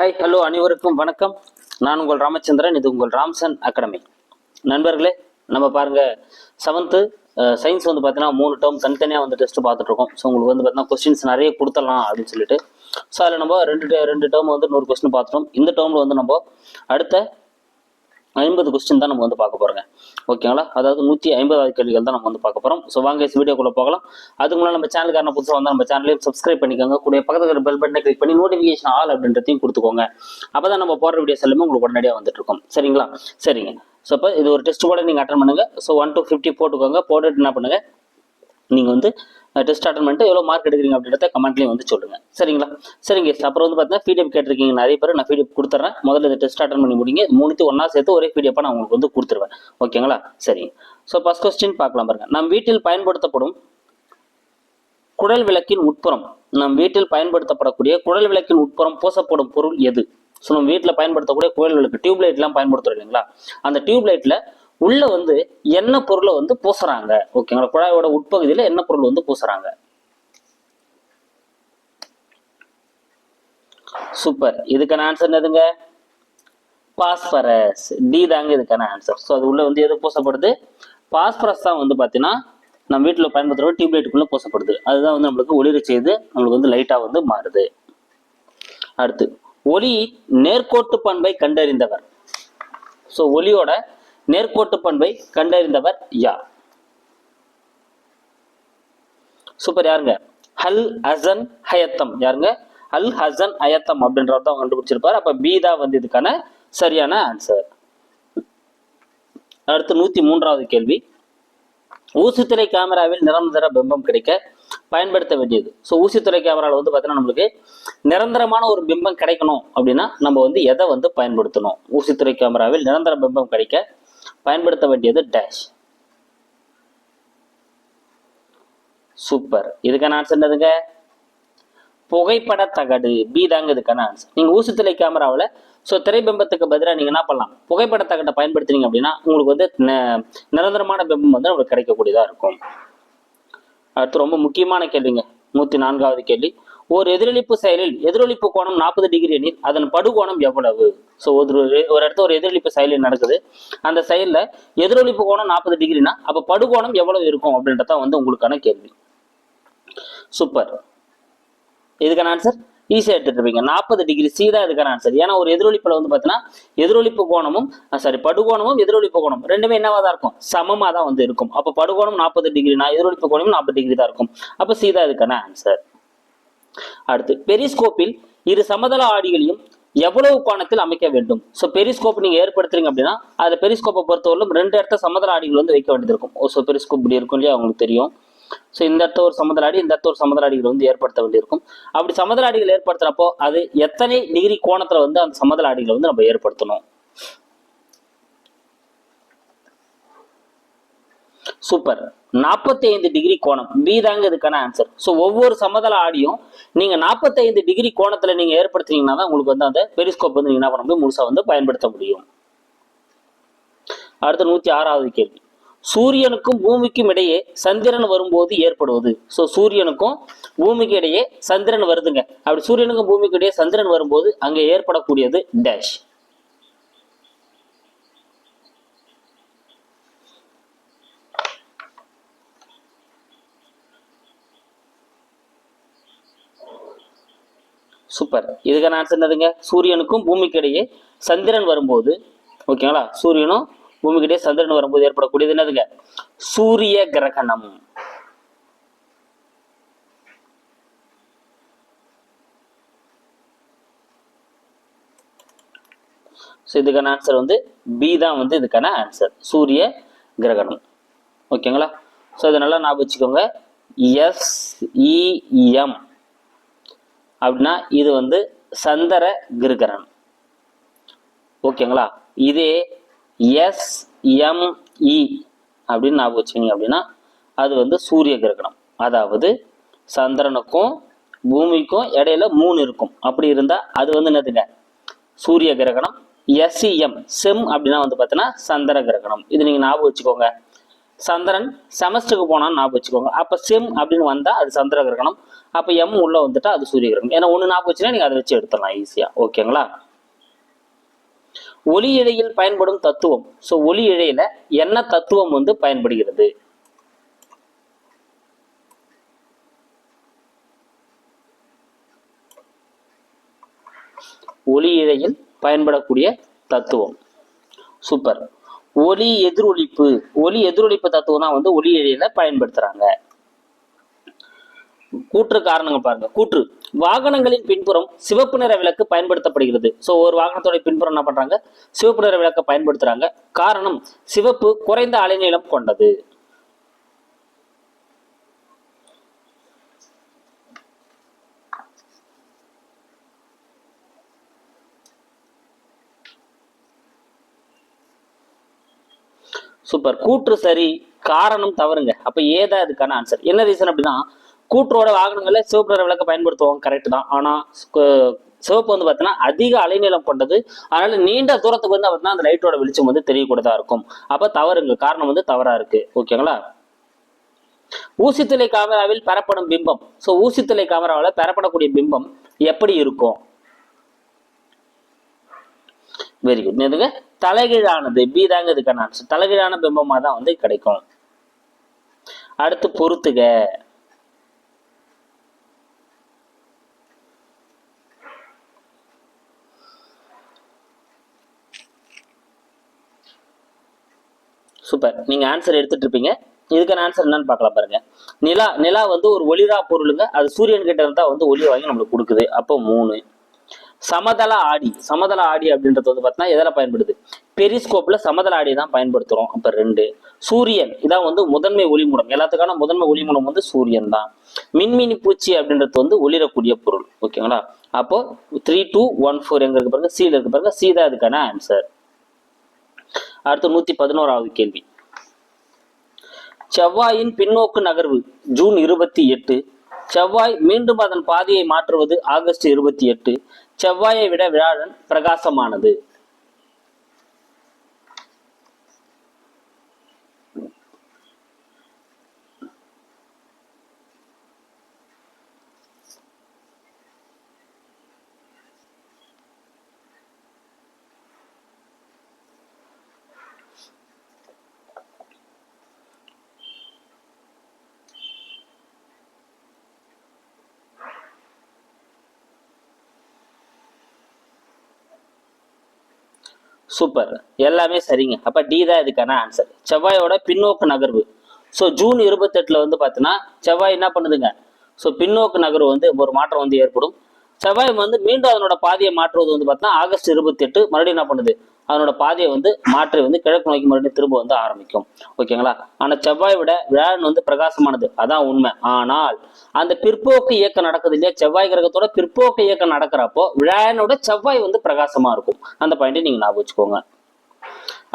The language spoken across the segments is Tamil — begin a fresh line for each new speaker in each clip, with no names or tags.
ஹாய் ஹலோ அனைவருக்கும் வணக்கம். நான் உங்கள் ராமச்சந்திரன் இது உங்கள் ராம்சன் அகாடமி. நண்பர்களே நம்ம பாருங்கள் செவன்த்து சயின்ஸ் வந்து பார்த்தீங்கன்னா மூணு டேர்ம் தனித்தனியாக வந்து டெஸ்ட் பார்த்துட்ருக்கோம் ஸோ உங்களுக்கு வந்து பார்த்தீங்கன்னா கொஸ்டின்ஸ் நிறைய கொடுத்துடலாம் அப்படின்னு சொல்லிட்டு. ஸோ அதில் நம்ம ரெண்டு ரெண்டு டேர்ம் வந்து நூறு கொஸ்டின் பார்த்துட்டோம் இந்த டேர்மில் வந்து நம்ம அடுத்த ஐம்பது கொஸ்டின் தான் நம்ம வந்து பார்க்க போறோங்க. ஓகேங்களா அதாவது நூற்றி ஐம்பதாவது கேள்விகள் தான் நம்ம வந்து பார்க்க போகிறோம் ஸோ வாங்க வீடியோக்குள்ளே போகலாம். அதுக்கு முன்னாடி நம்ம சேனலுக்கான புதுசாக வந்தால் நம்ம சேனலையும் சப்ஸ்கிரைப் பண்ணிக்கோங்க. கூட பக்கத்தில் பெல் பட்டனை கிளிக் பண்ணி நோட்டிஃபிகேஷன் ஆல் அப்படின்றதையும் கொடுத்துக்கோங்க. அப்போ தான் நம்ம போடுற வீடியோஸ் எல்லாமே உங்களுக்கு உடனடியாக வந்துட்டு இருக்கும். சரிங்களா? சரிங்க. ஸோ இப்போ இது ஒரு டெஸ்ட் கூட நீங்கள் அட்டன் பண்ணுங்க. ஸோ ஒன் டு ஃபிஃப்டி போட்டுக்கோங்க. போட்டுட்டு என்ன பண்ணுங்க? நீங்கள் வந்து டெஸ்ட் அட்டன் பண்ணிட்டு எவ்வளோ மார்க் எடுக்கிறீங்க அப்படின்றத கமெண்ட்லேயும் வந்து சொல்லுங்க. சரிங்களா? சரிங்க அப்புறம் வந்து பார்த்தீங்கன்னா பிடிஎஃப் கேட்டிருக்கீங்க. நிறைய பேர் நான் பிடிஎஃப் கொடுத்துட்றேன் முதல்ல இந்த டெஸ்ட் அட்டன் பண்ணி முடிங்க. இது ஒன்றா சேர்த்து ஒரே பிடிஎஃபாக நான் உங்களுக்கு வந்து கொடுத்துருவேன். ஓகேங்களா? சரிங்க ஸோ ஃபஸ்ட் கொஸ்டின் பார்க்கலாம் பாருங்க. நம் வீட்டில் பயன்படுத்தப்படும் குடல் விளக்கின் உட்புறம் நம் வீட்டில் பயன்படுத்தப்படக்கூடிய குடல் விளக்கின் உட்புறம் பூசப்படும் பொருள் எது? ஸோ நம்ம வீட்டில் பயன்படுத்தக்கூடிய குழல் விளக்கு டியூப் லைட்லாம் பயன்படுத்துறோம் இல்லைங்களா? அந்த டியூப் உள்ள வந்து என்ன பொருளை வந்து பூசுறாங்க? ஓகேங்களா? குழாயோட உட்பகுதியில் என்ன பொருள் வந்து பூசுறாங்க? சூப்பர். இதுக்கான ஆன்சர் என்னதுங்க? பாஸ்பரஸ். டி தாங்க இதுக்கான ஆன்சர் ஸோ அது உள்ள வந்து எது பூசப்படுது? பாஸ்பரஸ் தான் வந்து பார்த்தீங்கன்னா நம்ம வீட்டில் பயன்படுத்துகிற டியூப்லைட்டுக்குள்ளே பூசப்படுது. அதுதான் வந்து நம்மளுக்கு ஒளிர செய்து நம்மளுக்கு வந்து லைட்டாக வந்து மாறுது. அடுத்து ஒளி நேர்கோட்டு பண்பை கண்டறிந்தவர். ஸோ ஒளியோட நேர்கோட்டு பண்பை கண்டறிந்தவர் யார்? சூப்பர் யாருங்க? ஹல் ஹசன் ஹயத்தம். யாருங்க? அல் ஹசன் அயத்தம் அப்படின்றவர் தான் கண்டுபிடிச்சிருப்பார். அப்ப பி தான் வந்து இதுக்கான சரியான ஆன்சர் அடுத்து நூத்தி மூன்றாவது கேள்வி. ஊசித்துறை கேமராவில் நிரந்தர பிம்பம் கிடைக்க பயன்படுத்த வேண்டியது. ஸோ ஊசித்துறை கேமராவில் வந்து பார்த்தீங்கன்னா நம்மளுக்கு நிரந்தரமான ஒரு பிம்பம் கிடைக்கணும் அப்படின்னா நம்ம வந்து எதை வந்து பயன்படுத்தணும்? ஊசித்துறை கேமராவில் நிரந்தர பிம்பம் கிடைக்க பயன்படுத்த வேண்டியது டேஷ் சூப்பர் இதுக்கான ஆன்சர் என்னதுங்க? புகைப்பட தகடு பி தாங்க இதுக்கான ஆன்சர் நீங்க ஊசித்துளை கேமராவில் ஸோ திரைபிம்பத்துக்கு பதிலாக நீங்க என்ன பண்ணலாம்? புகைப்பட தகட்டை பயன்படுத்துனீங்க அப்படின்னா உங்களுக்கு வந்து ந- நிரந்தரமான பிம்பம் வந்து நம்மளுக்கு கிடைக்கக்கூடியதாக இருக்கும். அடுத்து ரொம்ப முக்கியமான கேள்விங்க. நூற்றி நான்காவது கேள்வி. ஒரு எதிரொலிப்பு செயலில் எதிரொலிப்பு கோணம் நாற்பது டிகிரி எனில் அதன் படுகோணம் எவ்வளவு? ஸோ ஒரு ஒரு இடத்துல ஒரு எதிரொலிப்பு செயலில் நடக்குது. அந்த செயலில் எதிரொலிப்பு கோணம் நாற்பது டிகிரினா அப்போ படுகோணம் எவ்வளவு இருக்கும் அப்படின்றத வந்து உங்களுக்கான கேள்வி. சூப்பர் இதுக்கான ஆன்சர் ஈஸியாக எடுத்துட்டு இருப்பீங்க. நாற்பது டிகிரி சி தான் இதுக்கான ஆன்சர் ஏன்னா ஒரு எதிரொலிப்பில் வந்து பார்த்தீங்கன்னா எதிரொலிப்பு கோணமும் சாரி படுகோணமும் எதிரொலிப்பு கோணம் ரெண்டுமே என்னவாக தான் இருக்கும்? சமமாக தான் வந்து இருக்கும். அப்போ படுகோணம் நாற்பது டிகிரினா எதிரொலிப்பு கோணமும் நாற்பது டிகிரி தான் இருக்கும். அப்போ சி தான் இதுக்கான ஆன்சர் அடுத்து பெரிஸ்கோப்பில் இரு சமதள ஆடிகளையும் எவ்வளவு கோணத்தில் அமைக்க வேண்டும்? ஸோ பெரிஸ்கோப் நீங்க ஏற்படுத்துறீங்க அப்படின்னா அதுல பெரிஸ்கோப்பை பொறுத்தவரையிலும் ரெண்டு இடத்த சமதள ஆடிகள் வந்து வைக்க வேண்டியது இருக்கும் ஸோ பெரிஸ்கோப் இப்படி இருக்கும் இல்லையா? உங்களுக்கு தெரியும். ஸோ இந்த இடத்த ஒரு சமதள ஆடி இந்த இடத்த ஒரு சமதள ஆடிகள் வந்து ஏற்படுத்த வேண்டியிருக்கும். அப்படி சமதள ஆடிகள் ஏற்படுத்துறப்போ அது எத்தனை டிகிரி கோணத்துல வந்து அந்த சமதள ஆடிகளை வந்து நம்ம ஏற்படுத்தணும்? சூப்பர். நாற்பத்தைந்து டிகிரி கோணம். பி தாங்க இதுக்கான ஆன்சர் ஸோ ஒவ்வொரு சமதள ஆடியும் நீங்க நாற்பத்தைந்து டிகிரி கோணத்துல நீங்க ஏற்படுத்துனீங்கன்னா தான் உங்களுக்கு வந்து அந்த பெரிஸ்கோப் வந்து நீங்க என்ன பண்ண முடியும்? முழுசா வந்து பயன்படுத்த முடியும். அடுத்து நூத்தி ஆறாவது கேள்வி. சூரியனுக்கும் பூமிக்கும் இடையே சந்திரன் வரும்போது ஏற்படுவது. ஸோ சூரியனுக்கும் பூமிக்கு இடையே சந்திரன் வருதுங்க. அப்படி சூரியனுக்கும் பூமிக்கு இடையே சந்திரன் வரும்போது அங்கே ஏற்படக்கூடியது டேஷ் சூப்பர். இதுக்கான ஆன்சர் என்னதுங்க? சூரியனுக்கும் பூமிக்கு இடையே சந்திரன் வரும்போது ஓகேங்களா? சூரியனும் பூமிக்கு இடையே சந்திரன் வரும்போது ஏற்படக்கூடியது என்னதுங்க? சூரிய கிரகணம். ஸோ இதுக்கான ஆன்சர் வந்து பி தான் வந்து இதுக்கான ஆன்சர் சூரிய கிரகணம். ஓகேங்களா? ஸோ இதை நல்லா ஞாபகம் வச்சுக்கோங்க. எஸ்இஎம் அப்படின்னா இது வந்து சந்தர கிருகரன். ஓகேங்களா? இதே எஸ்எம்இ அப்படின்னு ஞாபகம் வச்சுக்கிங்க அப்படின்னா அது வந்து சூரிய கிரகணம். அதாவது சந்திரனுக்கும் பூமிக்கும் இடையில மூணு இருக்கும். அப்படி இருந்தால் அது வந்து என்னதுங்க? சூரிய கிரகணம். எஸ்இஎம் செம் அப்படின்னா வந்து பார்த்தீங்கன்னா சந்திர கிரகணம். இது நீங்கள் ஞாபகம் வச்சுக்கோங்க. சந்திரன் செமஸ்டருக்கு போனான்னு ஞாபகம் வச்சுக்கோங்க. அப்போ செம் அப்படின்னு வந்தால் அது சந்திர கிரகணம். அப்போ எம் உள்ளே வந்துட்டா அது சூரிய கிரகணம். ஏன்னா ஒன்று ஞாபகம் வச்சுன்னா நீங்கள் அதை வச்சு எடுத்துடலாம் ஈஸியாக ஓகேங்களா ஒளி இழையில் பயன்படும் தத்துவம். ஸோ ஒளி இழையில என்ன தத்துவம் வந்து பயன்படுகிறது? ஒளி இழையில் பயன்படக்கூடிய தத்துவம். சூப்பர் ஒலி எதிரொலிப்பு ஒலி எதிரொலிப்பு தத்துவம் தான் வந்து ஒலி இழையில பயன்படுத்துறாங்க. கூற்று காரணங்கள் பாருங்க. கூற்று. வாகனங்களின் பின்புறம் சிவப்பு நிற விளக்கு பயன்படுத்தப்படுகிறது. ஸோ ஒரு வாகனத்தோட பின்புறம் என்ன பண்றாங்க? சிவப்பு நிற விளக்கை பயன்படுத்துறாங்க. காரணம் சிவப்பு குறைந்த அலைநீளம் கொண்டது. சூப்பர். கூற்று சரி காரணம் தவறுங்க. அப்ப ஏதா இதுக்கான ஆன்சர் என்ன ரீசன் அப்படின்னா கூற்றோட வாகனங்களை சிவப்பு நிற விளக்க பயன்படுத்துவோம் கரெக்ட் தான். ஆனா சிவப்பு வந்து பார்த்தீங்கன்னா அதிக அலைநீளம் கொண்டது. அதனால நீண்ட தூரத்துக்கு வந்து பார்த்தீங்கன்னா அந்த லைட்டோட வெளிச்சம் வந்து தெரியக்கூடதா இருக்கும். அப்ப தவறுங்க. காரணம் வந்து தவறா இருக்கு. ஓகேங்களா ஊசித்துளை கேமராவில் பெறப்படும் பிம்பம். ஸோ ஊசித்துளை கேமராவில் பெறப்படக்கூடிய பிம்பம் எப்படி இருக்கும்? வெரி குட் எதுங்க தலைகீழானது. பி தாங்க இதுக்கான ஆன்சர் தலைகீழான பிம்பமாக தான் வந்து கிடைக்கும். அடுத்து பொறுத்துக சூப்பர் நீங்க ஆன்சர் எடுத்துட்டு இருப்பீங்க. இதுக்கான ஆன்சர் என்னன்னு பார்க்கலாம் பாருங்க. நிலா நிலா வந்து ஒரு ஒளிரா பொருளுங்க. அது சூரியன் கிட்ட இருந்தா வந்து ஒளி வாங்கி நம்மளுக்கு கொடுக்குது. அப்போ மூணு. சமதள ஆடி சமதள ஆடி அப்படின்றது வந்து பார்த்தீங்கன்னா எதில் பயன்படுது? பெரிஸ்கோப்ல சமதள ஆடி தான் பயன்படுத்துறோம். அப்போ ரெண்டு சூரியன் இதான் வந்து முதன்மை ஒளிமூலம் எல்லாத்துக்கான முதன்மை ஒளிமூலம் வந்து சூரியன் தான். மின்மினி பூச்சி அப்படின்றது வந்து ஒளிரக்கூடிய பொருள். ஓகேங்களா? அப்போ த்ரீ டூ ஒன் ஃபோர் எங்க இருக்கு பாருங்க? சீல இருக்கு பாருங்க. சி தான் இதுக்கான ஆன்சர் அடுத்து நூத்தி பதினோராவது கேள்வி. செவ்வாயின் பின்னோக்கு நகர்வு ஜூன் இருபத்தி எட்டு. செவ்வாய் மீண்டும் அதன் பாதையை மாற்றுவது ஆகஸ்ட் இருபத்தி எட்டு. செவ்வாயை விட வியாழன் பிரகாசமானது. சூப்பர் எல்லாமே சரிங்க. அப்போ டி தான் இதுக்கான ஆன்சர் செவ்வாயோட பின்னோக்கு நகர்வு. ஸோ ஜூன் இருபத்தெட்டில் வந்து பார்த்தீங்கன்னா செவ்வாய் என்ன பண்ணுதுங்க? ஸோ பின்னோக்கு நகர்வு வந்து ஒரு மாற்றம் வந்து ஏற்படும். செவ்வாய் வந்து மீண்டும் அதனோட பாதையை மாற்றுவது வந்து பார்த்தீங்கன்னா ஆகஸ்ட் இருபத்தெட்டு மறுபடியும் என்ன பண்ணுது? அதனோட பாதையை வந்து மாற்றி வந்து கிழக்கு நோக்கி மறுபடியும் திரும்ப வந்து ஆரம்பிக்கும். ஓகேங்களா? ஆனா செவ்வாய் விட வியாழன் வந்து பிரகாசமானது. அதான் உண்மை. ஆனால் அந்த பிற்போக்கு இயக்கம் நடக்குது இல்லையா? செவ்வாய் கிரகத்தோட பிற்போக்கு இயக்கம் நடக்கிறப்போ வியாழனோட செவ்வாய் வந்து பிரகாசமா இருக்கும். அந்த பாயிண்ட் நீங்க ஞாபகம் வச்சுக்கோங்க.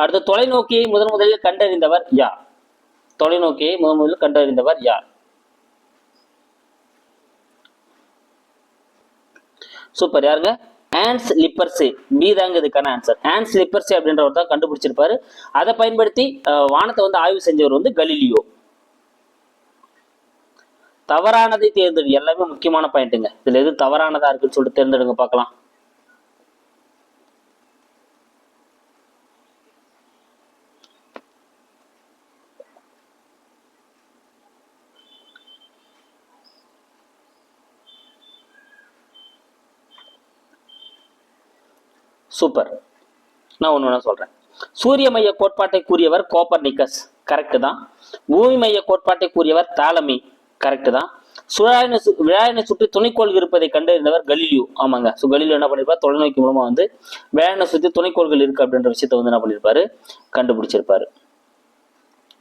அடுத்து தொலைநோக்கியை முதன் முதலில் கண்டறிந்தவர் யார்? தொலைநோக்கியை முதன் முதலில் கண்டறிந்தவர் யார்? சூப்பர். யாருங்க? ஆன்ஸ் லிப்பர்ஸே பி தாங்க இதுக்கான ஆன்சர் ஆன்ஸ் லிப்பர்ஸே அப்படின்றவர் தான் கண்டுபிடிச்சிருப்பாரு. அதை பயன்படுத்தி வானத்தை வந்து ஆய்வு செஞ்சவர் வந்து கலீலியோ. தவறானதை தேர்ந்தெடு. எல்லாமே முக்கியமான பாயிண்ட்டுங்க இதுல எது தவறானதா இருக்குன்னு சொல்லிட்டு தேர்ந்தெடுங்க பார்க்கலாம். சூப்பர். நான் ஒன்று ஒன்றா சொல்கிறேன் சூரிய மைய கோட்பாட்டை கூறியவர் கோப்பர்னிக்கஸ் கரெக்டு தான். பூமி மைய கோட்பாட்டை கூறியவர் தாலமி கரெக்டு தான். சுழாயினை சு விழாயினை சுற்றி துணைக்கோள் இருப்பதை கண்டறிந்தவர் கலீலியோ. ஆமாங்க. ஸோ கலீலியோ என்ன பண்ணியிருப்பார் தொலைநோக்கி மூலமாக வந்து விழாயினை சுற்றி துணைக்கோள்கள் இருக்கு அப்படின்ற விஷயத்த வந்து என்ன பண்ணியிருப்பாரு கண்டுபிடிச்சிருப்பாரு.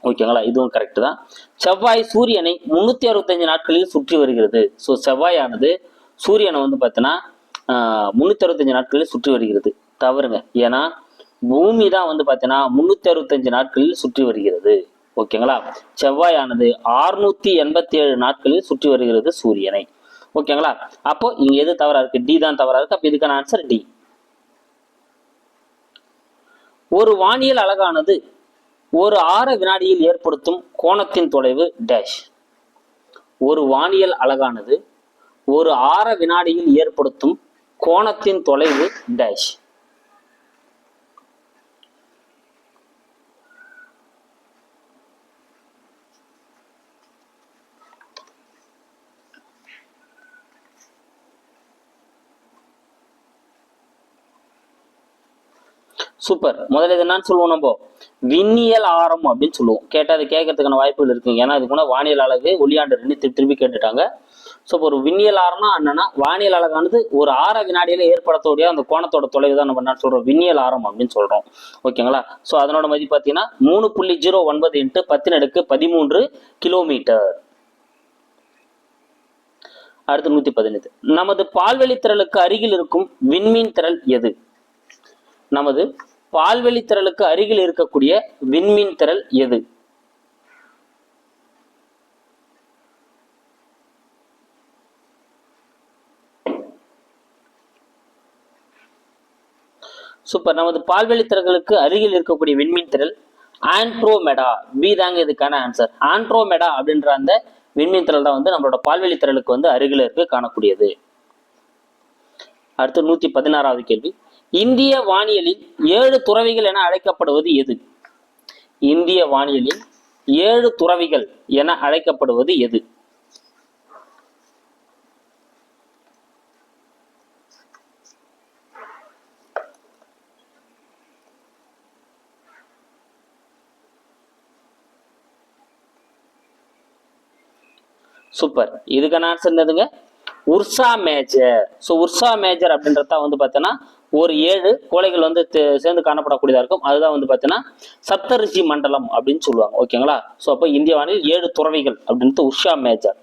ஓகேங்களா? இதுவும் கரெக்ட் தான். செவ்வாய் சூரியனை முன்னூத்தி அறுபத்தஞ்சு நாட்களில் சுற்றி வருகிறது. ஸோ செவ்வாயானது சூரியனை வந்து பார்த்தீங்கன்னா முன்னூத்தி அறுபத்தஞ்சு நாட்களில் சுற்றி வருகிறது. தவறுங்க. ஏன்னா பூமி தான் வந்து பார்த்தீங்கன்னா முன்னூத்தி அறுபத்தஞ்சு நாட்களில் சுற்றி வருகிறது. ஓகேங்களா? செவ்வாயானது ஆறுநூத்தி எண்பத்தி ஏழு நாட்களில் சுற்றி வருகிறது சூரியனை. ஓகேங்களா? அப்போ இங்க எது தவறா இருக்கு? டி தான் தவறா இருக்கு. அப்ப இதுக்கான ஆன்சர் டி. ஒரு வானியல் அழகானது ஒரு ஆற வினாடியில் ஏற்படுத்தும் கோணத்தின் தொலைவு டேஷ். ஒரு வானியல் அழகானது ஒரு ஆற வினாடியில் ஏற்படுத்தும் கோணத்தின் தொலைவு டேஷ். சூப்பர் முதல்ல இது என்னன்னு சொல்லுவோம் நம்ம? விண்ணியல் ஆரம் அப்படின்னு சொல்லுவோம். கேட்டால் அது கேட்கறதுக்கான வாய்ப்புகள் இருக்குங்க. ஏன்னா அதுக்கு வானியல் அழகு ஒளியாண்டு ரெண்டு திருப்பி திருப்பி கேட்டுட்டாங்க. ஸோ இப்போ ஒரு விண்ணியல் ஆரம்னா என்னன்னா வானியல் அழகானது ஒரு ஆற வினாடியில ஏற்படுத்தக்கூடிய அந்த கோணத்தோட தொலைவு தான் நம்ம என்ன சொல்றோம்? விண்ணியல் ஆரம் அப்படின்னு சொல்றோம். ஓகேங்களா? ஸோ அதனோட மதிப்பு பார்த்தீங்கன்னா மூணு புள்ளி ஜீரோ ஒன்பது இன்ட்டு பத்தின் அடுக்கு பதிமூன்று கிலோமீட்டர். அடுத்து நூத்தி பதினைந்து. நமது பால்வெளி திரளுக்கு அருகில் இருக்கும் விண்மீன் திரள் எது? நமது பால்வெளி திரளுக்கு அருகில் இருக்கக்கூடிய விண்மீன் திரள் எது? சூப்பர் நமது பால்வெளி திரள்களுக்கு அருகில் இருக்கக்கூடிய விண்மீன் திரள் ஆண்ட்ரோமெடா. பி தாங்க இதுக்கான ஆன்சர் ஆண்ட்ரோமெடா அப்படின்ற அந்த விண்மீன் திரள் தான் வந்து நம்மளோட பால்வெளி திரளுக்கு வந்து அருகில் இருக்கு காணக்கூடியது. அடுத்து நூத்தி பதினாறாவது கேள்வி. இந்திய வானியலில் ஏழு துறவிகள் என அழைக்கப்படுவது எது? இந்திய வானியலில் ஏழு துறவிகள் என அழைக்கப்படுவது எது? சூப்பர் இதுக்கான ஆன்சர் என்னதுங்க Ursa Major so Ursa Major அப்படின்றத வந்து பார்த்தோன்னா ஒரு ஏழு கோழைகள் வந்து சேர்ந்து காணப்படக்கூடியதாக இருக்கும். அதுதான் வந்து பார்த்தீங்கன்னா சப்தரிஷி மண்டலம் அப்படின்னு சொல்லுவாங்க. ஓகேங்களா? ஸோ அப்போ இந்திய வானில் ஏழு துறவிகள் அப்படின்றது உஷா மேஜர்.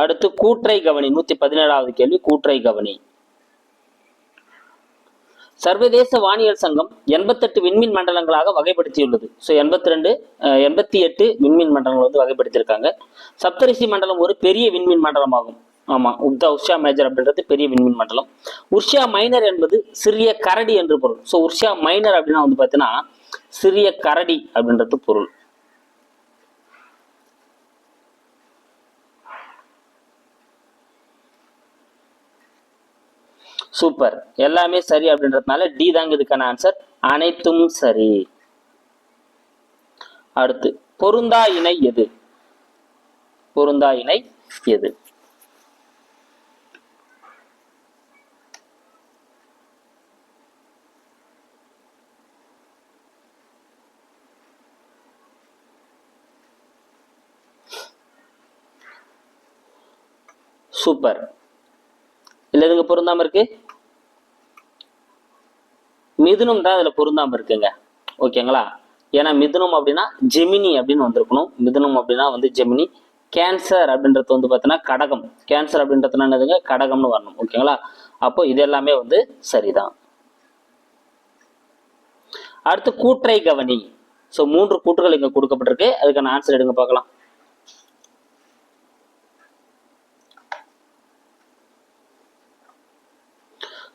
அடுத்து கூற்றை கவனி நூத்தி பதினேழாவது கேள்வி கூற்றை கவனி. சர்வதேச வானியல் சங்கம் எண்பத்தெட்டு விண்மீன் மண்டலங்களாக வகைப்படுத்தியுள்ளது. ஸோ எண்பத்தி ரெண்டு எண்பத்தி எட்டு விண்மீன் மண்டலங்கள் வந்து வகைப்படுத்தியிருக்காங்க. சப்தரிஷி மண்டலம் ஒரு பெரிய விண்மீன் மண்டலமாகும். ஆமா உப்தா உஷா மேஜர் அப்படின்றது பெரிய விண்மீன் மண்டலம். உர்ஷா மைனர் என்பது சிறிய கரடி என்று பொருள். ஸோ உர்ஷா மைனர் அப்படின்னா வந்து பார்த்தீங்கன்னா சிறிய கரடி அப்படின்றது பொருள். சூப்பர் எல்லாமே சரி அப்படின்றதுனால டி தாங்க இதுக்கான ஆன்சர் அனைத்தும் சரி. அடுத்து பொருந்தா இணை எது? பொருந்தா இணை எது? சூப்பர். இல்லை இதுங்க பொருந்தாமல் இருக்கு? மிதுனம் தான் இதுல பொருந்தாமல் இருக்குங்க. ஓகேங்களா? ஏன்னா மிதுனம் அப்படின்னா ஜெமினி அப்படின்னு வந்திருக்கணும். மிதுனம் அப்படின்னா வந்து ஜெமினி. கேன்சர் அப்படின்றது வந்து பார்த்தீங்கன்னா கடகம். கேன்சர் அப்படின்றதுனா என்னதுங்க? கடகம்னு வரணும். ஓகேங்களா? அப்போ இது எல்லாமே வந்து சரிதான். அடுத்து கூற்றை கவனி. ஸோ மூன்று கூற்றுகள் இங்க கொடுக்கப்பட்டிருக்கு. அதுக்கான ஆன்சர் எடுங்க பார்க்கலாம்.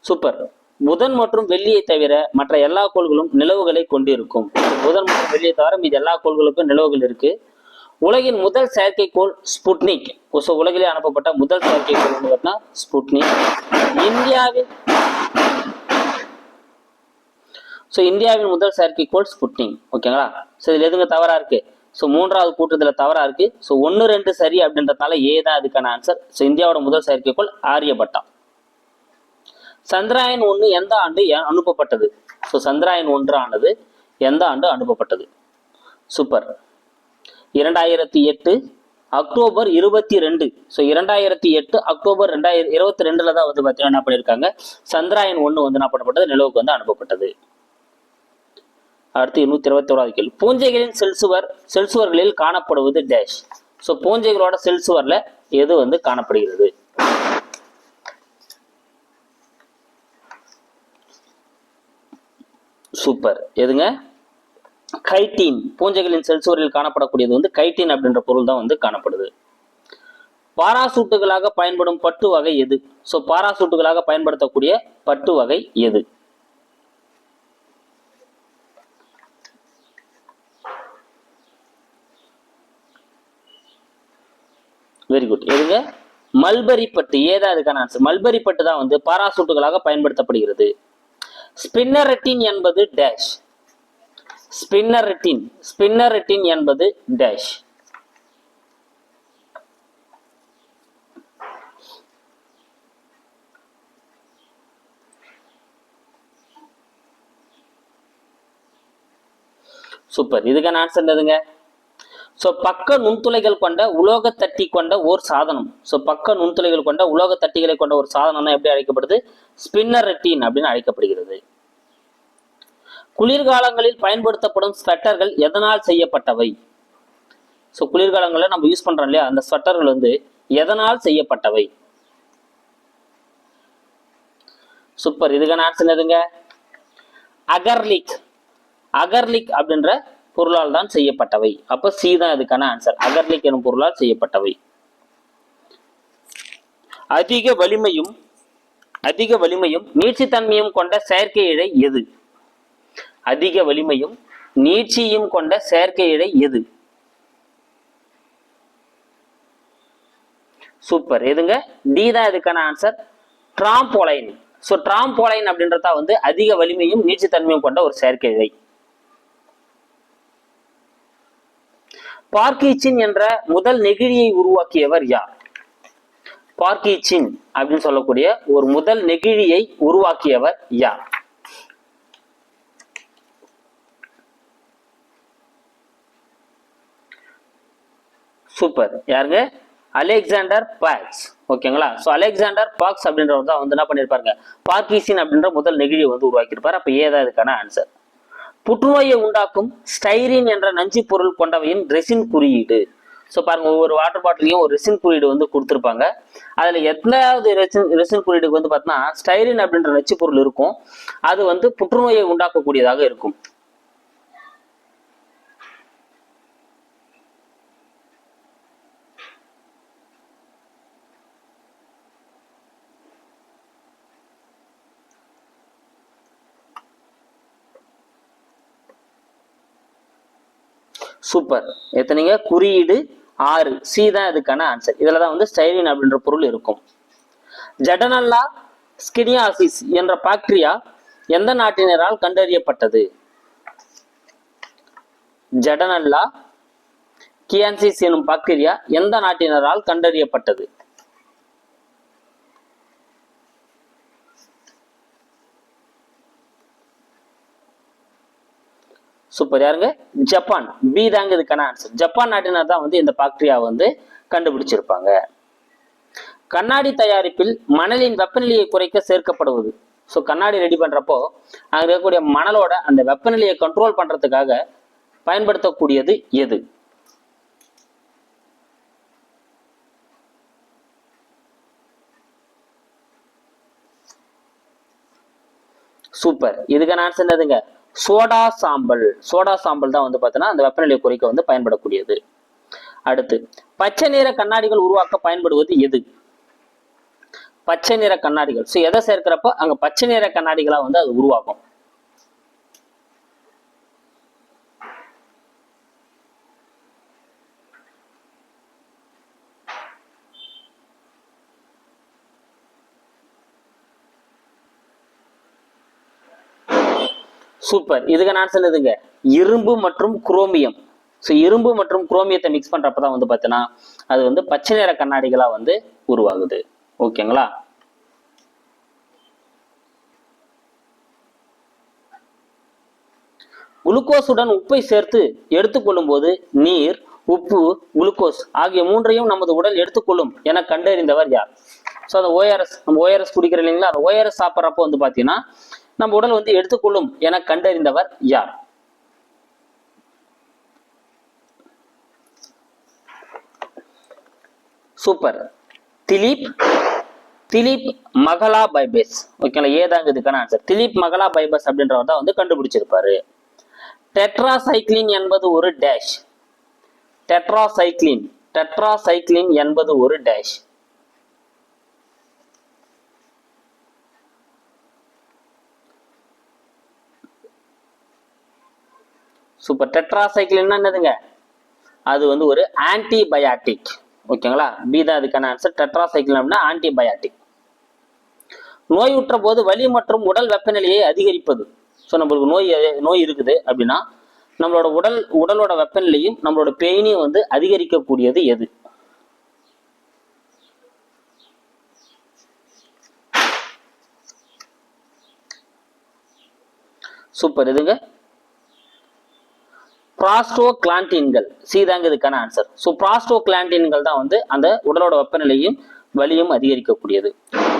சூப்பர் புதன் மற்றும் வெள்ளியை தவிர மற்ற எல்லா கோள்களும் நிலவுகளை கொண்டிருக்கும். புதன் மற்றும் வெள்ளியை தவிர மீது எல்லா கோள்களுக்கும் நிலவுகள் இருக்கு. உலகின் முதல் செயற்கைக்கோள் ஸ்புட்னிக். ஸோ உலகிலே அனுப்பப்பட்ட முதல் செயற்கைக்கோள் ஸ்புட்னிக். இந்தியாவில் ஸோ இந்தியாவின் முதல் செயற்கைக்கோள் ஸ்புட்னிக். ஓகேங்களா ஸோ இதில் எதுங்க தவறா இருக்கு? ஸோ மூன்றாவது கூட்டத்தில் தவறா இருக்கு. ஸோ ஒன்று ரெண்டு சரி அப்படின்றதால ஏ தான் அதுக்கான ஆன்சர் ஸோ இந்தியாவோட முதல் செயற்கைக்கோள் ஆரியப்பட்டம் சந்திராயன் ஒன்று எந்த ஆண்டு அனுப்பப்பட்டது? ஸோ சந்திராயன் ஒன்று ஆனது எந்த ஆண்டு அனுப்பப்பட்டது? சூப்பர் இரண்டாயிரத்தி எட்டு அக்டோபர் இருபத்தி ரெண்டு. ஸோ இரண்டாயிரத்தி எட்டு அக்டோபர் ரெண்டாயிரம் இருபத்தி ரெண்டுல தான் வந்து பார்த்தீங்கன்னா என்ன பண்ணியிருக்காங்க சந்திராயன் ஒன்று வந்து என்ன பண்ணப்பட்டது? நிலவுக்கு வந்து அனுப்பப்பட்டது. அடுத்து இருநூத்தி இருபத்தி ஓராவது கேள்வி. பூஞ்சைகளின் செல்சுவர் செல்சுவர்களில் காணப்படுவது டேஷ் ஸோ பூஞ்சைகளோட செல்சுவரில் எது வந்து காணப்படுகிறது? சூப்பர். எதுங்க? கைட்டீன். பூஞ்சைகளின் செல்சுவரில் காணப்படக்கூடியது வந்து கைட்டீன் அப்படின்ற பொருள் தான் வந்து காணப்படுது. பாராசூட்டுகளாக பயன்படும் பட்டு வகை எது? ஸோ பாராசூட்டுகளாக பயன்படுத்தக்கூடிய பட்டு வகை எது? வெரி குட் எதுங்க? மல்பரி பட்டு ஏதா அதுக்கான ஆன்சர் மல்பரி பட்டு தான் வந்து பாராசூட்டுகளாக பயன்படுத்தப்படுகிறது. ஸ்பின்னரெட்டின் என்பது டேஷ் ஸ்பின்னரெட்டின் ஸ்பின்னரெட்டின் என்பது டேஷ் சூப்பர் இதுக்கான ஆன்சர் என்னதுங்க? ஸோ பக்க நுண்துளைகள் கொண்ட உலோக தட்டி கொண்ட ஓர் சாதனம். ஸோ பக்க நுண்துளைகள் கொண்ட உலோக தட்டிகளை கொண்ட ஒரு சாதனம் தான் எப்படி அழைக்கப்படுது? ஸ்பின்னர் ரெட்டின் அப்படின்னு அழைக்கப்படுகிறது. குளிர்காலங்களில் பயன்படுத்தப்படும் ஸ்வெட்டர்கள் எதனால் செய்யப்பட்டவை? ஸோ குளிர்காலங்களில் நம்ம யூஸ் பண்றோம் இல்லையா? அந்த ஸ்வெட்டர்கள் வந்து எதனால் செய்யப்பட்டவை? சூப்பர் இதுக்கான ஆன்சர் எதுங்க அகர்லிக். அகர்லிக் அப்படின்ற பொருளால் தான் செய்யப்பட்டவை. அப்ப சி தான் இதுக்கான ஆன்சர் அகர்லிக் எனும் பொருளால் செய்யப்பட்டவை. அதிக வலிமையும் அதிக வலிமையும் நீட்சித்தன்மையும் கொண்ட செயற்கை இழை எது? அதிக வலிமையும் நீட்சியும் கொண்ட செயற்கை இழை எது? சூப்பர் எதுங்க? டி தான் இதுக்கான ஆன்சர் ட்ராம்போலைன் ஸோ ட்ராம்போலைன் அப்படின்றதா வந்து அதிக வலிமையும் நீட்சித்தன்மையும் கொண்ட ஒரு செயற்கை இழை. பார்க்கீச்சின் என்ற முதல் நெகிழியை உருவாக்கியவர் யார்? பார்க்கீச்சின் அப்படின்னு சொல்லக்கூடிய ஒரு முதல் நெகிழியை உருவாக்கியவர் யார்? சூப்பர். யாருங்க? Alexander Parkes. ஓகேங்களா? ஸோ அலெக்சாண்டர் பாக்ஸ் அப்படின்றவர் தான் வந்து என்ன பண்ணியிருப்பாருங்க பார்க்கீசின் அப்படின்ற முதல் நெகிழியை வந்து உருவாக்கியிருப்பார். அப்போ ஏதா இதுக்கான ஆன்சர் புற்றுநோயை உண்டாக்கும் ஸ்டைரின் என்ற நஞ்சு பொருள் கொண்டவையின் ரெசின் குறியீடு. ஸோ பாருங்க ஒவ்வொரு வாட்டர் பாட்டிலையும் ஒரு ரெசின் குறியீடு வந்து கொடுத்துருப்பாங்க. அதில் எத்தனாவது ரெசின் ரெசின் குறியீடுக்கு வந்து பார்த்தீங்கன்னா ஸ்டைரின் அப்படின்ற நச்சு பொருள் இருக்கும். அது வந்து புற்றுநோயை உண்டாக்கக்கூடியதாக இருக்கும். சூப்பர் எத்தனைங்க? குறியீடு ஆறு. சி தான் இதுக்கான ஆன்சர் இதில் தான் வந்து ஸ்டைலின் அப்படின்ற பொருள் இருக்கும். ஜடனல்லா ஸ்கினியாசிஸ் என்ற பாக்டீரியா எந்த நாட்டினரால் கண்டறியப்பட்டது? ஜடனல்லா கியான்சிஸ் எனும் பாக்டீரியா எந்த நாட்டினரால் கண்டறியப்பட்டது? சூப்பர் யாருங்க? ஜப்பான் பி தாங்க இதுக்கான ஆன்சர் ஜப்பான் நாட்டினர் தான் வந்து இந்த பாக்டீரியா வந்து கண்டுபிடிச்சிருப்பாங்க. கண்ணாடி தயாரிப்பில் மணலின் வெப்பநிலையை குறைக்க சேர்க்கப்படுவது. ஸோ கண்ணாடி ரெடி பண்றப்போ அங்கே இருக்கக்கூடிய மணலோட அந்த வெப்பநிலையை கண்ட்ரோல் பண்றதுக்காக பயன்படுத்தக்கூடியது எது? சூப்பர் இதுக்கான ஆன்சர் என்னதுங்க? சோடா சாம்பல். சோடா சாம்பல் தான் வந்து பார்த்தீங்கன்னா அந்த வெப்பநிலை குறைக்க வந்து பயன்படக்கூடியது. அடுத்து பச்சை நிற கண்ணாடிகள் உருவாக்க பயன்படுவது எது? பச்சை நிற கண்ணாடிகள். ஸோ எதை சேர்க்கிறப்ப அங்கே பச்சை நிற கண்ணாடிகளாக வந்து அது உருவாகும். சூப்பர் இதுக்கு நான் சொன்னதுங்க. இரும்பு மற்றும் குரோமியம். ஸோ இரும்பு மற்றும் குரோமியத்தை மிக்ஸ் பண்ணுறப்ப தான் வந்து பார்த்தீங்கன்னா அது வந்து பச்சை நிற கண்ணாடிகளா வந்து உருவாகுது. ஓகேங்களா? குளுக்கோஸுடன் உப்பை சேர்த்து எடுத்துக்கொள்ளும் போது நீர் உப்பு குளுக்கோஸ் ஆகிய மூன்றையும் நமது உடல் எடுத்துக்கொள்ளும் என கண்டறிந்தவர் யார்? ஸோ அந்த ஓஆர்எஸ் நம்ம ஓஆர்எஸ் குடிக்கிறோம் இல்லைங்களா? அந்த ஓஆர்எஸ் சாப்பிட்றப்போ வந்து பார்த்தீங்கன்னா நம்ம உடல் வந்து எடுத்துக்கொள்ளும் என கண்டறிந்தவர் யார்? சூப்பர் திலீப் திலீப் மகளா பைபஸ் ஓகேங்களா ஏதாங்க இதுக்கான ஆன்சர் திலீப் மகளா பைபஸ் அப்படின்றவர் தான் வந்து கண்டுபிடிச்சிருப்பாரு. டெட்ராசைக்ளின் என்பது ஒரு டேஷ் டெட்ராசைக்ளின் டெட்ராசைக்ளின் என்பது ஒரு டேஷ் சூப்பர் டெட்ராசைக்ளின்னா என்னதுங்க? அது வந்து ஒரு ஆன்டிபயாட்டிக் ஓகேங்களா? பி தான் அதுக்கான ஆன்சர் டெட்ராசைக்கிள் அப்படின்னா ஆன்டிபயாட்டிக் நோயுற்ற போது வலி மற்றும் உடல் வெப்பநிலையை அதிகரிப்பது. ஸோ நம்மளுக்கு நோய் நோய் இருக்குது அப்படின்னா நம்மளோட உடல் உடலோட வெப்பநிலையும் நம்மளோட பெயினையும் வந்து அதிகரிக்கக்கூடியது எது? சூப்பர் எதுங்க? ப்ராஸ்டோ கிளாண்டின்கள் சி தாங்க இதுக்கான ஆன்சர் ஸோ ப்ராஸ்டோ கிளாண்டின்கள் தான் வந்து அந்த உடலோட வெப்பநிலையும் வலியும் அதிகரிக்கக்கூடியது.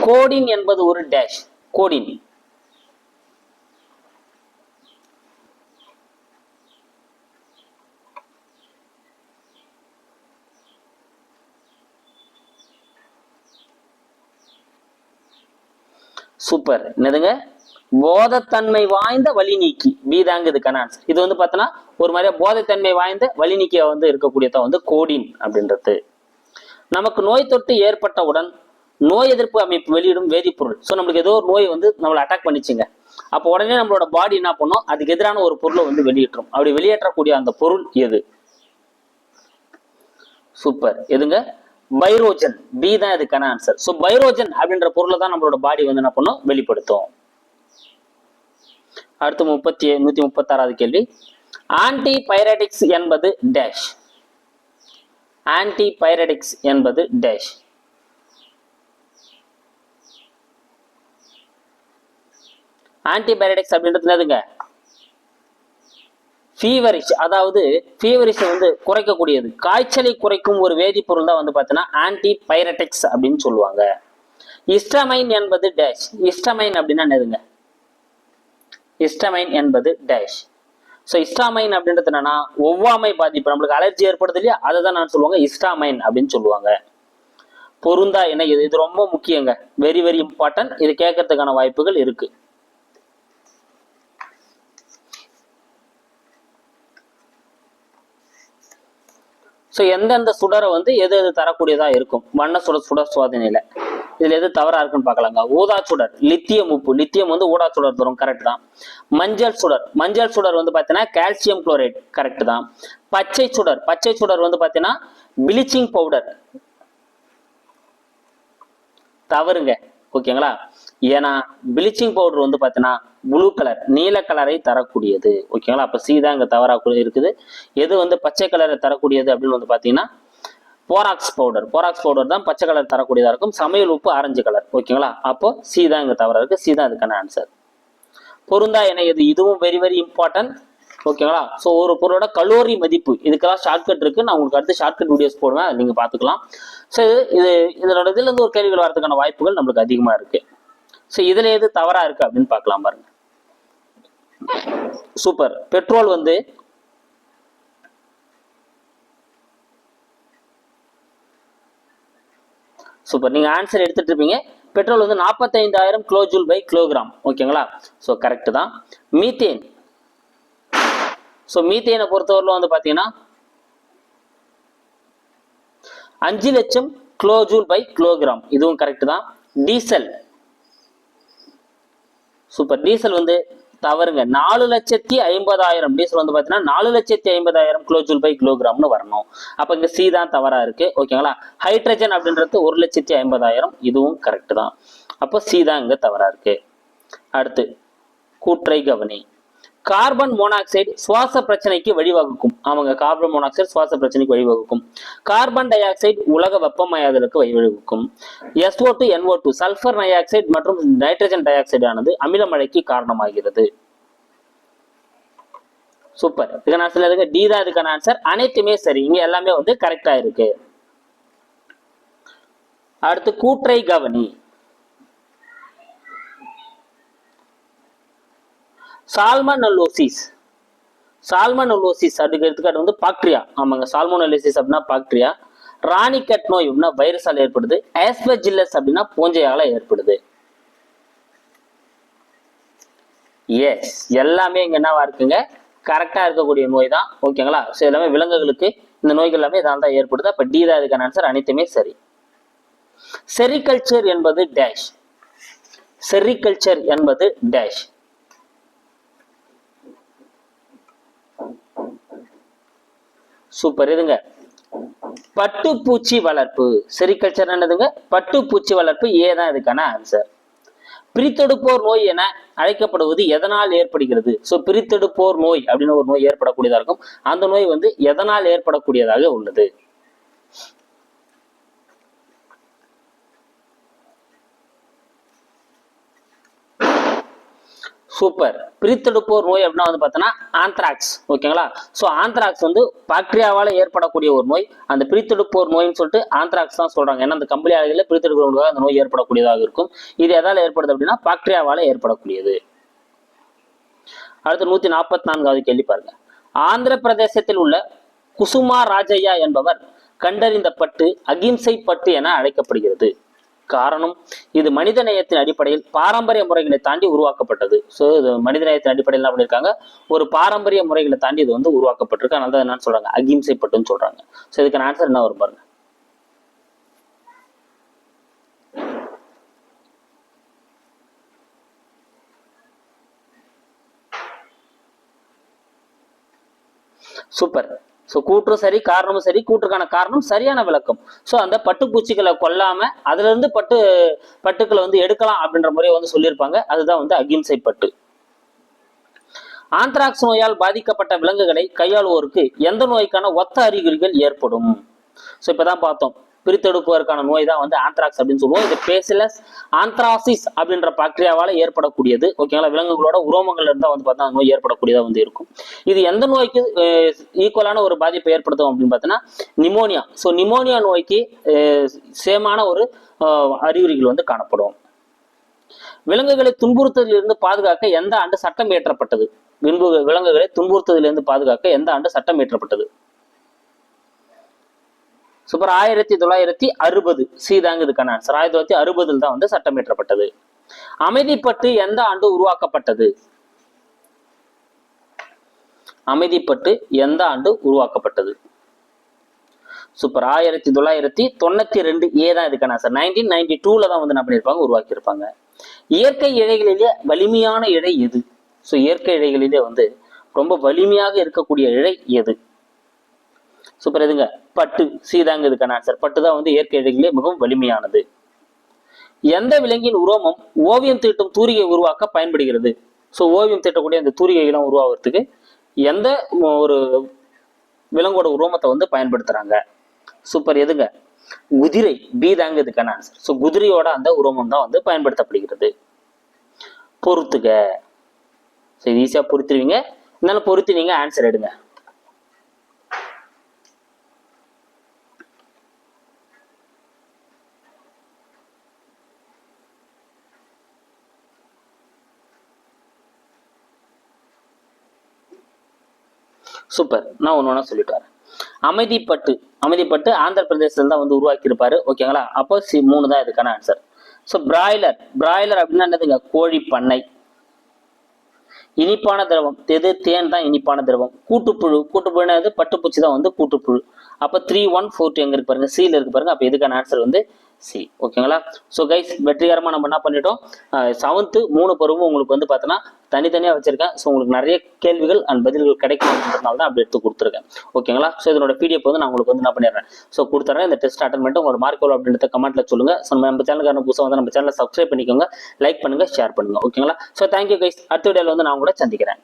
கோடின் என்பது ஒரு டேஷ் கோடின் சூப்பர் என்னதுங்க? போதத்தன்மை வாய்ந்த வலி நீக்கி. பி தாங்க இதுக்கான ஆன்சர் இது வந்து பார்த்தோன்னா ஒரு மாதிரியா போதைத்தன்மை வாய்ந்த வலிநிக்கியா வந்து இருக்கக்கூடியதான் வந்து கோடின் அப்படின்றது. நமக்கு நோய் தொட்டு ஏற்பட்டவுடன் நோய் எதிர்ப்பு அமைப்பு வெளியிடும் வேதிப்பொருள். ஸோ நம்மளுக்கு ஏதோ ஒரு நோய் வந்து நம்மளை அட்டாக் பண்ணிச்சுங்க. அப்போ உடனே நம்மளோட பாடி என்ன பண்ணும்? அதுக்கு எதிரான ஒரு பொருளை வந்து வெளியேற்றும். அப்படி வெளியேற்றக்கூடிய அந்த பொருள் எது? சூப்பர் எதுங்க? பைரோஜன் பி தான் இதுக்கான ஆன்சர் ஸோ பைரோஜன் அப்படின்ற பொருளை தான் நம்மளோட பாடி வந்து என்ன பண்ணும்? வெளிப்படுத்தும். அடுத்து முப்பத்தி நூத்தி முப்பத்தாறாவது கேள்வி. ஆன்டி பைரடிக்ஸ் என்பது டேஷ் ஆன்டி பைரடிக்ஸ் என்பது டேஷ் ஆன்டிபயோட்டிக்ஸ் அப்படின்றது என்னதுங்க? ஃபீவரிஷ் அதாவது ஃபீவரிஷ் வந்து குறைக்கக்கூடியது. காய்ச்சலை குறைக்கும் ஒரு வேதிப்பொருள் தான் வந்து பார்த்தீங்கன்னா ஆண்டிபைரட்டிக்ஸ் அப்படின்னு சொல்லுவாங்க. இஸ்டமைன் என்பது டேஷ் இஸ்டமைன் அப்படின்னா என்னதுங்க? இஸ்டமைன் என்பது டேஷ் ஸோ இஸ்டாமைன் அப்படின்றது என்னன்னா ஒவ்வாமை பாதிப்பு நம்மளுக்கு அலர்ஜி ஏற்படுது இல்லையா? அதை தான் நான் சொல்லுவாங்க இஸ்டாமைன் அப்படின்னு சொல்லுவாங்க. பொருந்தா என்ன? இது இது ரொம்ப முக்கியங்க. வெரி வெரி இம்பார்ட்டன்ட் இது கேட்கறதுக்கான வாய்ப்புகள் இருக்குது ஸோ எந்தெந்த சுடரை வந்து எது எது தரக்கூடியதா இருக்கும்? வண்ண சுடர் சுடர் சோதனையில இதுல எது தவறா இருக்குன்னு பார்க்கலாங்க. ஊதா சுடர் லித்தியம் உப்பு. லித்தியம் வந்து ஊதா சுடர் தரும் கரெக்ட் தான். மஞ்சள் சுடர் மஞ்சள் சுடர் வந்து பார்த்தீங்கன்னா கால்சியம் குளோரைட் கரெக்ட் தான். பச்சை சுடர் பச்சை சுடர் வந்து பார்த்தீங்கன்னா ப்ளீச்சிங் பவுடர் தவறுங்க. ஓகேங்களா? ஏன்னா ப்ளீச்சிங் பவுடர் வந்து பார்த்தீங்கன்னா ப்ளூ கலர் நீல கலரை தரக்கூடியது. ஓகேங்களா அப்போ சி தான் இங்கே தவறாக இருக்குது. எது வந்து பச்சை கலரை தரக்கூடியது அப்படின்னு வந்து பார்த்தீங்கன்னா போராக்ஸ் பவுடர் போராக்ஸ் பவுடர் தான் பச்சை கலர் தரக்கூடியதாக இருக்கும். சமையல் உப்பு ஆரஞ்சு கலர் ஓகேங்களா அப்போ சி தான் இங்கே தவறாக இருக்குது சி தான் இதுக்கான ஆன்சர் பொருந்தா என இது இதுவும் வெரி வெரி இம்பார்ட்டன்ட் ஓகேங்களா ஸோ ஒரு பொருளோட கலோரி மதிப்பு. இதுக்கெல்லாம் ஷார்ட்கட் இருக்கு. நான் உங்களுக்கு அடுத்து ஷார்ட்கட் வீடியோஸ் போடுவேன். நீங்கள் பார்த்துக்கலாம். ஸோ இது இதனோட இதுலேருந்து ஒரு கேள்விகள் வரதுக்கான வாய்ப்புகள் நம்மளுக்கு அதிகமாக இருக்குது ஸோ இதுல எது தவறா இருக்கு அப்படின்னு பார்க்கலாம் பாருங்க. சூப்பர் பெட்ரோல் வந்து சூப்பர் நீங்க ஆன்சர் எடுத்துட்டு இருப்பீங்க. பெட்ரோல் வந்து நாற்பத்தைந்தாயிரம் கிலோஜூல் பை கிலோகிராம் ஓகேங்களா ஸோ கரெக்ட் தான். மீத்தேன் ஸோ மீத்தேனை பொறுத்தவரையிலும் வந்து பார்த்தீங்கன்னா அஞ்சு லட்சம் கிலோஜூல் பை கிலோகிராம் இதுவும் கரெக்ட் தான். Diesel super. டீசல் வந்து தவறுங்க. நாலு லட்சத்தி ஐம்பதாயிரம். டீசல் வந்து பார்த்தீங்கன்னா நாலு லட்சத்தி ஐம்பதாயிரம் கிலோஜூல் பை கிலோகிராம்னு வரணும். அப்போ இங்கே சி தான் தவறா இருக்கு. ஓகேங்களா ஹைட்ரஜன் அப்படின்றது ஒரு லட்சத்தி ஐம்பதாயிரம். இதுவும் கரெக்ட் தான். அப்போ சி தான் இங்கே தவறா இருக்கு. அடுத்து கூற்றை கவனி. கார்பன் மோனாக்சைடு சுவாச பிரச்சனைக்கு வழிவகுக்கும். ஆமாங்க கார்பன் மோனாக்சைடு சுவாச பிரச்சனைக்கு வழிவகுக்கும். கார்பன் டை ஆக்சைடு உலக வெப்பமயாதலுக்கு வழிவகுக்கும். SO two NO two sulphur dioxide மற்றும் நைட்ரஜன் டை ஆக்சைடு ஆனது அமிலமழைக்கு காரணமாகிறது. சூப்பர் இதுக்கான ஆன்சர் இருக்கு டி தான் இதுக்கான ஆன்சர் அனைத்துமே சரி. இங்க எல்லாமே வந்து கரெக்டா இருக்கு. அடுத்து கூற்றை கவனி. சால்மனலோசிஸ். சால்மனலோசிஸ் அதுக்கு எடுத்துக்காட்டு வந்து பாக்டீரியா. ஆமாங்க சால்மோனல்லோசிஸ் அப்படின்னா பாக்டீரியா. ராணிக்கட் நோய் அப்படின்னா வைரஸால் ஏற்படுது. ஆஸ்பெஜில்லஸ் அப்படின்னா பூஞ்சையால ஏற்படுது. எஸ் எல்லாமே இங்க என்னவா இருக்குங்க? கரெக்டா இருக்கக்கூடிய நோய் தான். ஓகேங்களா ஸோ எல்லாமே விலங்குகளுக்கு இந்த நோய்கள் எல்லாமே இதால் தான் ஏற்படுது. அப்ப டி தான் இதுக்கான ஆன்சர் அனைத்துமே சரி. செரிகல்ச்சர் என்பது டேஷ் செரிகல்ச்சர் என்பது டேஷ் சூப்பர். இதுங்க பட்டுப்பூச்சி வளர்ப்பு. செரிகல்ச்சர் என்னதுங்க? பட்டுப்பூச்சி வளர்ப்பு ஏ தான் இதுக்கான ஆன்சர் பிரித்தெடுப்போர் நோய் என அழைக்கப்படுவது எதனால் ஏற்படுகிறது? ஸோ பிரித்தெடுப்போர் நோய் அப்படின்னு ஒரு நோய் ஏற்படக்கூடியதாக இருக்கும். அந்த நோய் வந்து எதனால் ஏற்படக்கூடியதாக உள்ளது? சூப்பர். பிரித்தெடுப்போர் நோய் அப்படின்னா வந்து பார்த்தோன்னா ஆந்த்ராக்ஸ் ஓகேங்களா ஸோ ஆந்த்ராக்ஸ் வந்து பாக்டீரியாவால் ஏற்படக்கூடிய ஒரு நோய். அந்த பிரித்தெடுப்போர் நோய்னு சொல்லிட்டு ஆந்த்ராக்ஸ் தான் சொல்கிறாங்க ஏன்னா அந்த கம்பளி ஆலைகளில் பிரித்தெடுப்போர் அந்த நோய் ஏற்படக்கூடியதாக இருக்கும். இது எதால் ஏற்படுது அப்படின்னா பாக்டீரியாவால் ஏற்படக்கூடியது. அடுத்து நூற்றி நாற்பத்தி நான்காவது கேள்வி பாருங்க. ஆந்திர பிரதேசத்தில் உள்ள குசுமா ராஜையா என்பவர் கண்டறிந்த பட்டு அகிம்சை பட்டு என அழைக்கப்படுகிறது. காரணம் இது மனித நேயத்தின் அடிப்படையில் பாரம்பரிய முறைகளை தாண்டி உருவாக்கப்பட்டது. ஸோ இது மனித நேயத்தின் அடிப்படையில் என்ன பண்ணியிருக்காங்க ஒரு பாரம்பரிய முறைகளை தாண்டி இது வந்து உருவாக்கப்பட்டிருக்கு. அதனால தான் என்னன்னு சொல்றாங்க? அகிம்சை பட்டுன்னு சொல்றாங்க. ஸோ இதுக்கான ஆன்சர் என்ன வரும் பாருங்க. சூப்பர் ஸோ கூற்றும் சரி காரணமும் சரி கூற்றுக்கான காரணம் சரியான விளக்கம். ஸோ அந்த பட்டுப்பூச்சிகளை கொல்லாம அதுல இருந்து பட்டு பட்டுக்களை வந்து எடுக்கலாம் அப்படின்ற முறையை வந்து சொல்லியிருப்பாங்க. அதுதான் வந்து அகிம்சை பட்டு. ஆந்த்ராக்ஸ் நோயால் பாதிக்கப்பட்ட விலங்குகளை கையாளுவோருக்கு எந்த நோய்க்கான ஒத்த அறிகுறிகள் ஏற்படும்? ஸோ இப்போதான் பார்த்தோம். பிரித்தெடுப்பதற்கான நோய் தான் வந்து ஆந்த்ராக்ஸ் அப்படின்னு சொல்லுவோம். இது பேசிலஸ் ஆந்த்ராசிஸ் அப்படின்ற பாக்டீரியாவால் ஏற்படக்கூடியது. ஓகேங்களா விலங்குகளோட உரோமங்கள் இருந்தால் வந்து பார்த்தா அந்த நோய் ஏற்படக்கூடியதாக வந்து இருக்கும். இது எந்த நோய்க்கு ஈக்குவலான ஒரு பாதிப்பை ஏற்படுத்தும் அப்படின்னு பார்த்தோன்னா நிமோனியா ஸோ நிமோனியா நோய்க்கு சேமான ஒரு அறிகுறிகள் வந்து காணப்படும். விலங்குகளை துன்புறுத்தலிலிருந்து பாதுகாக்க எந்த ஆண்டு சட்டம் இயற்றப்பட்டது? விலங்குகளை துன்புறுத்தலிலிருந்து பாதுகாக்க எந்த ஆண்டு சட்டம் இயற்றப்பட்டது? சூப்பர். ஆயிரத்தி தொள்ளாயிரத்தி அறுபது சி தாங்க இதுக்கான ஆன்சர் ஆயிரத்தி தொள்ளாயிரத்தி அறுபதில் தான் வந்து சட்டம் இயற்றப்பட்டது. அமைதிப்பட்டு எந்த ஆண்டு உருவாக்கப்பட்டது? அமைதிப்பட்டு எந்த ஆண்டு உருவாக்கப்பட்டது? சூப்பர். ஆயிரத்தி தொள்ளாயிரத்தி தொண்ணூத்தி ரெண்டு ஏ தான் இதுக்கான சார் நைன்டீன் நைன்டி டூல தான் வந்து என்ன பண்ணியிருப்பாங்க? உருவாக்கியிருப்பாங்க. இயற்கை இழைகளிலே வலிமையான இழை எது? ஸோ இயற்கை இழைகளிலே வந்து ரொம்ப வலிமையாக இருக்கக்கூடிய இழை எது? சூப்பர். எதுங்க? பட்டு சீதாங்கிறதுக்கான ஆன்சர் பட்டு தான் வந்து இயற்கை அழகிலே மிகவும் வலிமையானது. எந்த விலங்கின் உரோமம் ஓவியம் தீட்டும் தூரிகை உருவாக்க பயன்படுகிறது? ஸோ ஓவியம் தீட்டக்கூடிய அந்த தூரிகைகளும் உருவாகிறதுக்கு எந்த ஒரு விலங்கோட உரோமத்தை வந்து பயன்படுத்துறாங்க? சூப்பர் எதுங்க? குதிரை பி தாங்க இதுக்கான ஆன்சர் ஸோ குதிரையோட அந்த உரோமம் தான் வந்து பயன்படுத்தப்படுகிறது. பொறுத்துக ஸோ ஈஸியாக பொறுத்துருவீங்க இருந்தாலும் பொறுத்து நீங்கள் ஆன்சர் எடுங்க. சூப்பர் நான் ஒன்று ஒன்றா சொல்லிட்டு வரேன். அமைதிப்பட்டு அமைதிப்பட்டு ஆந்திர பிரதேசத்தில் தான் வந்து உருவாக்கியிருப்பாரு. ஓகேங்களா? அப்போ சி மூணு தான் இதுக்கான ஆன்சர் ஸோ பிராய்லர் பிராய்லர் அப்படின்னா என்னதுங்க? கோழி பண்ணை. இனிப்பான திரவம். எது? தேன் தான் இனிப்பான திரவம். கூட்டுப்புழு. கூட்டுப்புழுனா வந்து பட்டுப்பூச்சி தான் வந்து கூட்டுப்புழு. அப்போ த்ரீ ஒன் ஃபோர் டூ எங்கே இருக்கு பாருங்க? சீல இருக்கு பாருங்க. அப்போ இதுக்கான ஆன்சர் வந்து சி. ஓகேங்களா? ஸோ கைஸ் வெற்றிகரமாக நம்ம என்ன பண்ணிட்டோம்? செவன்த்து மூணு பருவம் உங்களுக்கு வந்து பார்த்தோன்னா தனித்தனியாக வச்சிருக்கேன். ஸோ உங்களுக்கு நிறைய கேள்விகள் அண்ட் பதில்கள் கிடைக்கும் தான் அப்படி எடுத்து கொடுத்துருக்கேன். ஓகேங்களா? ஸோ இதனோட பிடிஎஃப் வந்து நான் உங்களுக்கு வந்து என்ன பண்ணிடுறேன்? ஸோ கொடுத்துறேன். இந்த டெஸ்ட் அட்டன் பண்ணிட்டு உங்களோட மார்க் எவ்வளோ அப்படின்றத கமெண்ட்ல சொல்லுங்க. ஸோ நம்ம சேனலுக்கான புதுசாக வந்து நம்ம சேனலை சப்ஸ்கிரைப் பண்ணிக்கோங்க. லைக் பண்ணுங்க ஷேர் பண்ணுங்க. ஓகேங்களா? ஸோ தேங்க்யூ கைஸ் அடுத்த வீடியோவில் வந்து நான் கூட சந்திக்கிறேன்.